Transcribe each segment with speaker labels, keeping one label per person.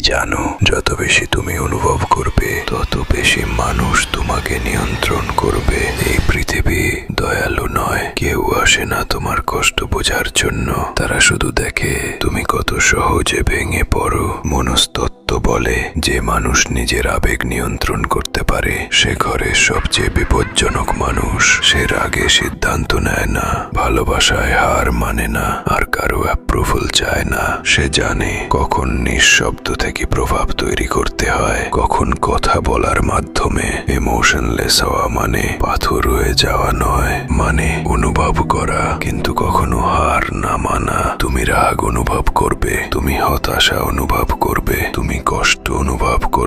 Speaker 1: জানো, যত বেশি তুমি অনুভব করবে, তত বেশি মানুষ তোমাকে নিয়ন্ত্রণ করবে। এই পৃথিবী দয়ালু নয়, কেউ আসে না তোমার কষ্ট বোঝার জন্য। তারা শুধু দেখে, তুমি কত সহজে ভেঙে পড়ো। মনস্তত্ত্ব বলে, যে মানুষ নিজের আবেগ নিয়ন্ত্রণ করতে পারে, সে ঘরের সবচেয়ে বিপজ্জনক মানুষ। সে রাগে সিদ্ধান্ত নেয় না, ভালোবাসায় হার মানে না, আর কারও অ্যাপ্রুভাল চায় না। সে জানে কখন নিঃশব্দ থেকে প্রভাব তৈরি করতে হয়, কখন কথা বলার মাধ্যমে। ইমোশনলেস হওয়া মানে পাথর হয়ে যাওয়া নয় মানে অনুভব করা, কিন্তু কখনো হার না মানা। তুমি রাগ অনুভব করবে, তুমি হতাশা অনুভব করবে, তুমি কষ্ট অনুভব করবে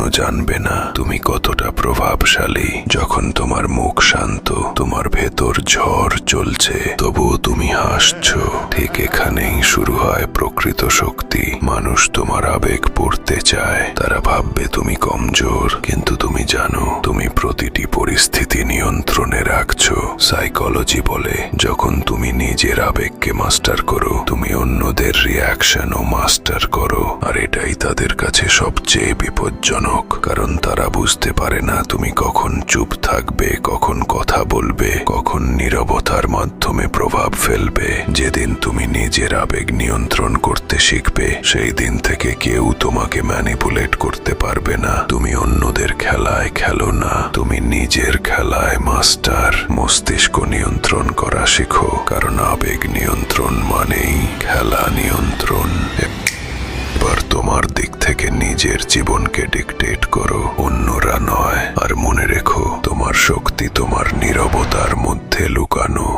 Speaker 1: কখনো জানবে না তুমি কতটা প্রভাবশালী। যখন তোমার মুখ শান্ত, তোমার ভেতর ঝড় চলছে, তবুও তুমি হাসছ। ঠিক এখানেই শুরু হয় প্রকৃত শক্তি। মানুষ তোমার আবেগ পড়তে চায়। তারা ভাববে তুমি কমজোর, কিন্তু তুমি জানো তুমি প্রতিটি পরিস্থিতি নিয়ন্ত্রণে রাখছো। সাইকোলজি বলে, যখন তুমি নিজের আবেগকে মাস্টার করো, তুমি অন্যদের রিয়াকশনও মাস্টার করো। আর এটাই তাদের কাছে সবচেয়ে বিপজ্জনক, কারণ তারা বুঝতে পারে না তুমি কখন চুপ থাকবে, কখন কথা বলবে, কখন নীরবতার মাধ্যমে প্রভাব ফেলবে। যেদিন তুমি নিজের আবেগ নিয়ন্ত্রণ করতে শিখবে, সেই দিন থেকে কেউ তোমাকে ম্যানিপুলেট করতে পারবে না। তুমি অন্যদের খেলায় খেলো না। তুমি নিজের খেলায় মাস্টার। মস্তিষ্ক নিয়ন্ত্রণ করা শেখো, কারণ আবেগ নিয়ন্ত্রণ মানেই খেলা নিয়ন্ত্রণ। এবার তোমার দিক থেকে নিজের জীবনকে ডিকটেট করো, অন্যরা নয়। আর মনে রেখো, তোমার শক্তি তোমার নিরবতার মধ্যে লুকানো।